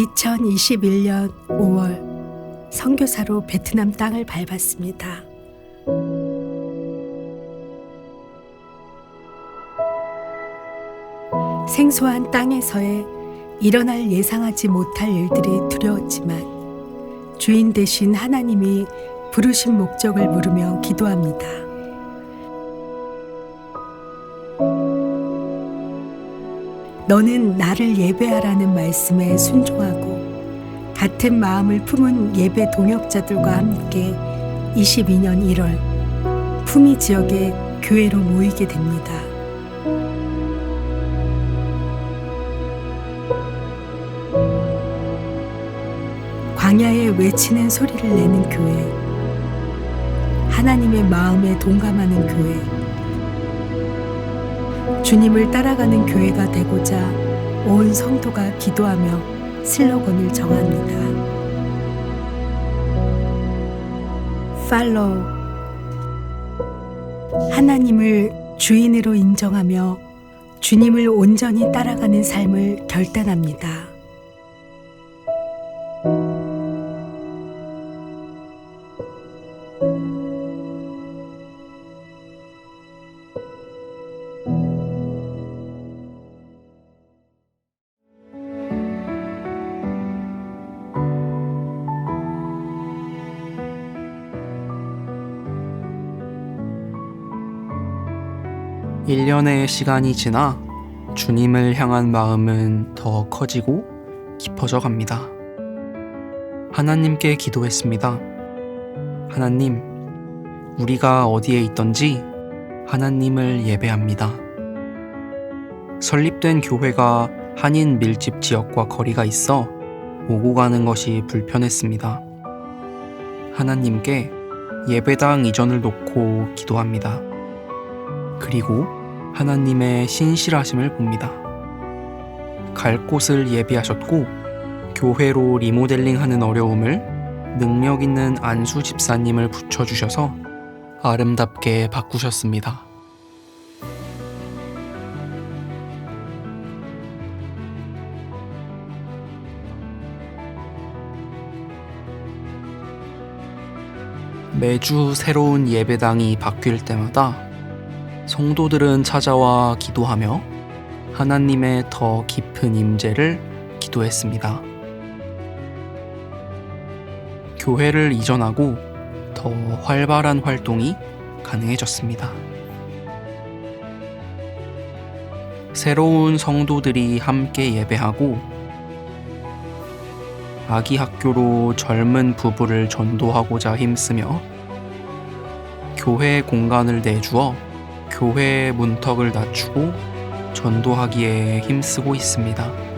2021년 5월 선교사로 베트남 땅을 밟았습니다. 생소한 땅에서의 일어날 예상하지 못할 일들이 두려웠지만 주인 대신 하나님이 부르신 목적을 물으며 기도합니다. 너는 나를 예배하라는 말씀에 순종하고 같은 마음을 품은 예배 동역자들과 함께 22년 1월 품위 지역의 교회로 모이게 됩니다. 광야에 외치는 소리를 내는 교회, 하나님의 마음에 동감하는 교회, 주님을 따라가는 교회가 되고자 온 성도가 기도하며 슬로건을 정합니다. 팔로우 하나님을 주인으로 인정하며 주님을 온전히 따라가는 삶을 결단합니다. 일년의 시간이 지나 주님을 향한 마음은 더 커지고 깊어져 갑니다. 하나님께 기도했습니다. 하나님, 우리가 어디에 있던지 하나님을 예배합니다. 설립된 교회가 한인 밀집 지역과 거리가 있어 오고 가는 것이 불편했습니다. 하나님께 예배당 이전을 놓고 기도합니다. 그리고 하나님의 신실하심을 봅니다. 갈 곳을 예비하셨고 교회로 리모델링하는 어려움을 능력 있는 안수 집사님을 붙여주셔서 아름답게 바꾸셨습니다. 매주 새로운 예배당이 바뀔 때마다 성도들은 찾아와 기도하며 하나님의 더 깊은 임재를 기도했습니다. 교회를 이전하고 더 활발한 활동이 가능해졌습니다. 새로운 성도들이 함께 예배하고 아기 학교로 젊은 부부를 전도하고자 힘쓰며 교회 공간을 내주어 교회의 문턱을 낮추고 전도하기에 힘쓰고 있습니다.